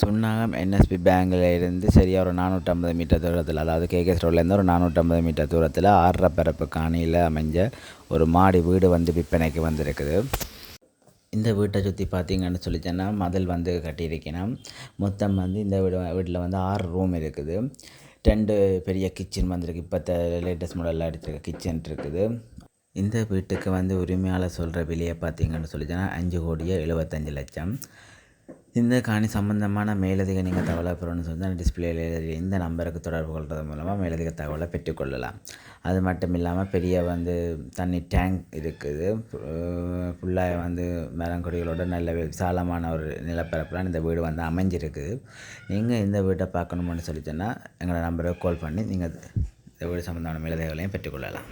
Chunnakam NSP பேங்கில் இருந்து சரியாக ஒரு நானூற்றம்பது மீட்டர் தூரத்தில் அதாவது கேகேஎஸ் ரோட்லேருந்து ஒரு நானூற்றம்பது மீட்டர் தூரத்தில் ஆறரை பரப்பு காணியில் அமைஞ்ச ஒரு மாடி வீடு வந்து விற்பனைக்கு வந்திருக்குது. இந்த வீட்டை சுற்றி பார்த்தீங்கன்னு சொல்லிச்சேன்னா மதில் வந்து கட்டியிருக்கணும். மொத்தம் வந்து இந்த வீடு வீட்டில் வந்து ஆறு ரூம் இருக்குது. ரெண்டு பெரிய கிச்சன் வந்திருக்கு. இப்போ லேட்டஸ்ட் மாடலில் அடிச்சிருக்க கிச்சன் இருக்குது. இந்த வீட்டுக்கு வந்து உரிமையாளர் சொல்கிற விலையை பார்த்தீங்கன்னு சொல்லிச்சேன்னா அஞ்சு கோடியே எழுபத்தஞ்சு லட்சம். இந்த காணி சம்பந்தமான மேலதிக நீங்கள் தகவலை பெறணும்னு சொல்லி டிஸ்பிளேல இந்த நம்பருக்கு தொடர்பு கொள்வது மூலமாக மேலதிக தகவலை பெற்றுக்கொள்ளலாம் அது மட்டும் இல்லாமல் பெரிய வந்து தண்ணி டேங்க் இருக்குது. ஃபுல்லாக வந்து மரங்கொடிகளோட நல்ல விசாலமான ஒரு நிலப்பரப்பில் இந்த வீடு வந்து அமைஞ்சிருக்குது நீங்கள் இந்த வீட்டை பார்க்கணும்னு சொல்லி சொன்னால் எங்களோட நம்பருக்கு கால் பண்ணி நீங்கள் இந்த வீடு சம்மந்தமான மேலதிகளையும் பெற்றுக்கொள்ளலாம்